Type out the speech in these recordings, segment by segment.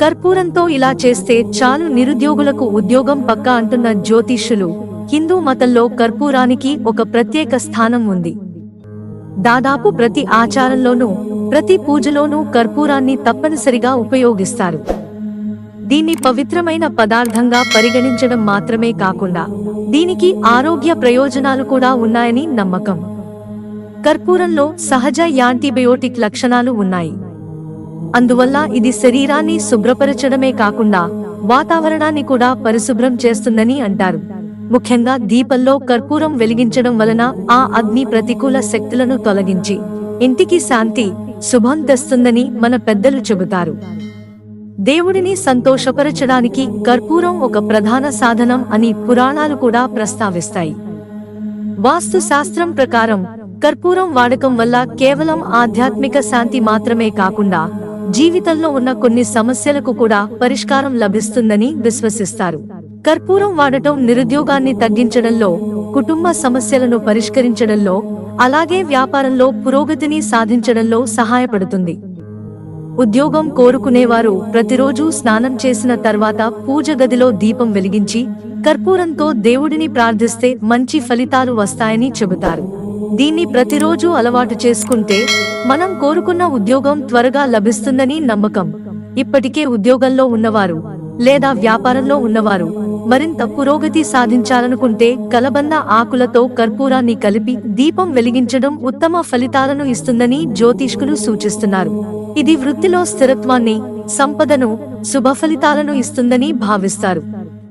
కర్పూరంతో ఇలా చేస్తే చాలు నిరుద్యోగులకు ఉద్యోగం పక్క అంటున్న జ్యోతిష్యులు. హిందూ మతంలో కర్పూరానికి ఒక ప్రత్యేక స్థానం ఉంది. దాదాపు ప్రతి ఆచారంలోనూ ప్రతి పూజలోనూ కర్పూరాన్ని తప్పనిసరిగా ఉపయోగిస్తారు. దీన్ని పవిత్రమైన పదార్థంగా పరిగణించడం మాత్రమే కాకుండా దీనికి ఆరోగ్య ప్రయోజనాలు కూడా ఉన్నాయని నమ్మకం. కర్పూరంలో సహజ యాంటీబయోటిక్ లక్షణాలు ఉన్నాయి. అందువల్ల ఇది శరీరాన్ని శుభ్రపరచడమే కాకుండా వాతావరణాన్ని కూడా పరిశుభ్రం చేస్తుందని అంటారు. ముఖ్యంగా దీపంలో కర్పూరం వెలిగించడం వలన ఆ అగ్ని ప్రతికూల శక్తులను తొలగించి ఇంటికి శాంతి శుభం తెస్తుందని మన పెద్దలు చెబుతారు. దేవుడిని సంతోషపరచడానికి కర్పూరం ఒక ప్రధాన సాధనం అని పురాణాలు కూడా ప్రస్తావిస్తాయి. వాస్తు శాస్త్రం ప్రకారం కర్పూరం వాడకం వల్ల కేవలం ఆధ్యాత్మిక శాంతి మాత్రమే కాకుండా జీవితంలో ఉన్న కొన్ని సమస్యలకు కూడా పరిష్కారం లభిస్తుందని విశ్వసిస్తారు. కర్పూరం వాడటం నిరుద్యోగాన్ని తగ్గించడంలో కుటుంబ సమస్యలను పరిష్కరించడంలో అలాగే వ్యాపారంలో పురోగతిని సాధించడంలో సహాయపడుతుంది. ఉద్యోగం కోరుకునేవారు ప్రతిరోజు స్నానం చేసిన తర్వాత పూజ గదిలో దీపం వెలిగించి కర్పూరంతో దేవుడిని ప్రార్థిస్తే మంచి ఫలితాలు వస్తాయని చెబుతారు. దీన్ని ప్రతిరోజు అలవాటు చేసుకుంటే మనం కోరుకున్న ఉద్యోగం త్వరగా లభిస్తుందని నమ్మకం. ఇప్పటికే ఉద్యోగంలో ఉన్నవారు లేదా వ్యాపారంలో ఉన్నవారు మరింత పురోగతి సాధించాలనుకుంటే కలబంద ఆకులతో కర్పూరాన్ని కలిపి దీపం వెలిగించడం ఉత్తమ ఫలితాలను ఇస్తుందని జ్యోతిష్కులు సూచిస్తున్నారు. ఇది వృత్తిలో స్థిరత్వాన్ని సంపదను శుభ ఫలితాలను ఇస్తుందని భావిస్తారు.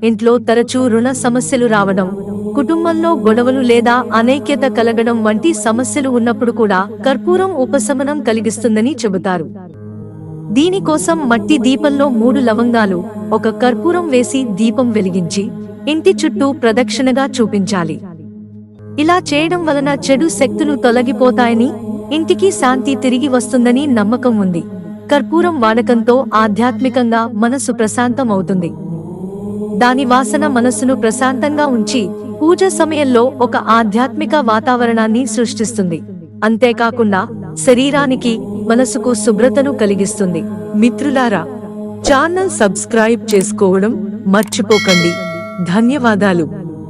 ఇంట్లో తరచూ రుణ సమస్యలు రావడం కుటుంబంలో గొడవలు లేదా అనైక్యత కలగడం వంటి సమస్యలు ఉన్నప్పుడు కూడా కర్పూరం ఉపశమనం కలిగిస్తుందని చెబుతారు. దీనికోసం మట్టి దీపంలో మూడు లవంగాలు ఒక కర్పూరం వేసి దీపం వెలిగించి ఇంటి చుట్టూ ప్రదక్షిణగా చూపించాలి. ఇలా చేయడం వలన చెడు శక్తులు తొలగిపోతాయని ఇంటికి శాంతి తిరిగి వస్తుందని నమ్మకం ఉంది. కర్పూరం వాడకంతో ఆధ్యాత్మికంగా మనసు ప్రశాంతం అవుతుంది దాని వాసన మనస్సును ప్రశాంతంగా ఉంచి పూజ సమయంలో ఒక ఆధ్యాత్మిక వాతావరణాన్ని సృష్టిస్తుంది. అంతేకాకుండా శరీరానికి మనసుకు శుభ్రతను కలిగిస్తుంది. మిత్రులారా ఛానల్ సబ్స్క్రైబ్ చేసుకోవడం మర్చిపోకండి. ధన్యవాదాలు.